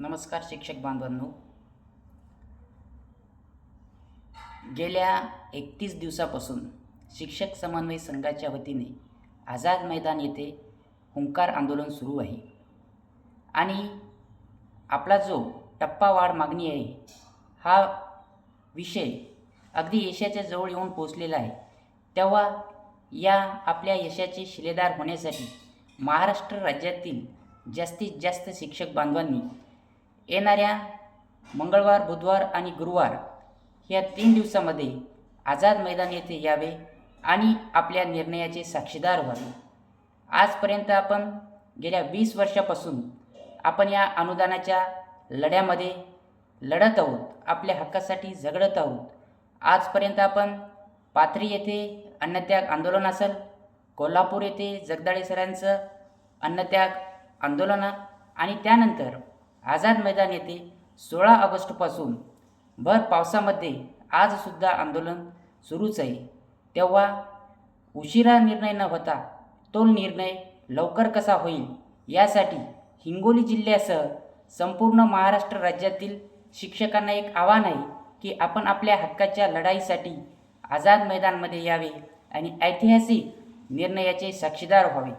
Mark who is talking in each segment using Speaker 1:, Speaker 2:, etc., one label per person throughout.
Speaker 1: नमस्कार शिक्षक बांधवांनो. गेल्या एकतीस दिवसापासून शिक्षक समन्वय संघाच्या वतीने आझाद मैदान येथे हुंकार आंदोलन सुरू आहे. आणि आपला जो टप्पा वाढ मागणी आहे हा विषय अगदी यशाच्या जवळ येऊन पोचलेला आहे. तेव्हा या आपल्या यशाचे शिलेदार होण्यासाठी महाराष्ट्र राज्यातील जास्तीत जास्त शिक्षक बांधवांनी येणाऱ्या मंगळवार बुधवार आणि गुरुवार या तीन दिवसामध्ये आझाद मैदान येथे यावे आणि आपल्या निर्णयाचे साक्षीदार व्हावे. आजपर्यंत आपण गेल्या वीस वर्षापासून आपण या अनुदानाच्या लढ्यामध्ये लढत आहोत आपल्या हक्कासाठी झगडत आहोत. आजपर्यंत आपण पाथरी येथे अन्नत्याग आंदोलन असेल कोल्हापूर येथे जगदाळे सरांचं अन्नत्याग आंदोलन आणि त्यानंतर आझाद मैदान येथे सोळा ऑगस्टपासून भर पावसामध्ये आजसुद्धा आंदोलन सुरूच आहे. तेव्हा उशिरा निर्णय न होता तो निर्णय लवकर कसा होईल यासाठी हिंगोली जिल्ह्यासह संपूर्ण महाराष्ट्र राज्यातील शिक्षकांना एक आव्हान आहे की आपण आपल्या हक्काच्या लढाईसाठी आझाद मैदानमध्ये यावे आणि ऐतिहासिक निर्णयाचे साक्षीदार व्हावे.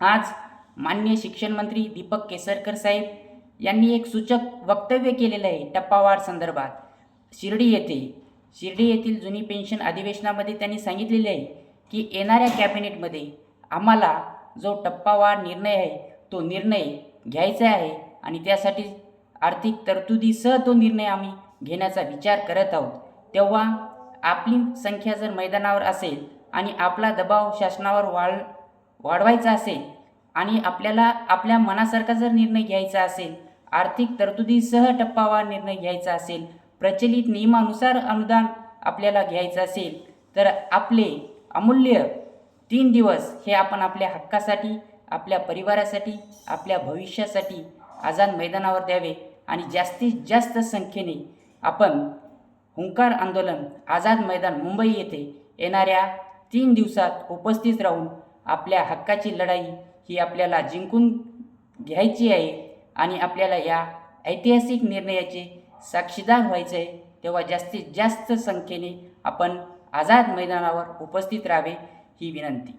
Speaker 1: आज माननीय शिक्षण मंत्री दीपक केसरकर साहेब यांनी एक सूचक वक्तव्य केलेलं आहे टप्पावाढ संदर्भात. शिर्डी येथे शिर्डी येथील जुनी पेन्शन अधिवेशनामध्ये त्यांनी सांगितलेले आहे की येणाऱ्या कॅबिनेटमध्ये आम्हाला जो टप्पावाढ निर्णय आहे तो निर्णय घ्यायचा आहे आणि त्यासाठी आर्थिक तरतुदीसह तो निर्णय आम्ही घेण्याचा विचार करत आहोत. तेव्हा आपली संख्या जर मैदानावर असेल आणि आपला दबाव शासनावर वाढ वाढवायचा असेल आणि आपल्याला आपल्या मनासारखा जर निर्णय घ्यायचा असेल आर्थिक तरतुदीसह टप्पावार निर्णय घ्यायचा असेल प्रचलित नियमानुसार अनुदान आपल्याला घ्यायचं असेल तर आपले अमूल्य तीन दिवस हे आपण आपल्या हक्कासाठी आपल्या परिवारासाठी आपल्या भविष्यासाठी आझाद मैदानावर द्यावे आणि जास्तीत जास्त संख्येने आपण हुंकार आंदोलन आझाद मैदान मुंबई येथे येणाऱ्या तीन दिवसात उपस्थित राहून आपल्या हक्काची लढाई ही आपल्याला जिंकून घ्यायची आहे. आणि आपल्याला या ऐतिहासिक निर्णयाचे साक्षीदार व्हायचे आहे तेव्हा जास्तीत जास्त संख्येने आपण आझाद मैदानावर उपस्थित राहावे ही विनंती.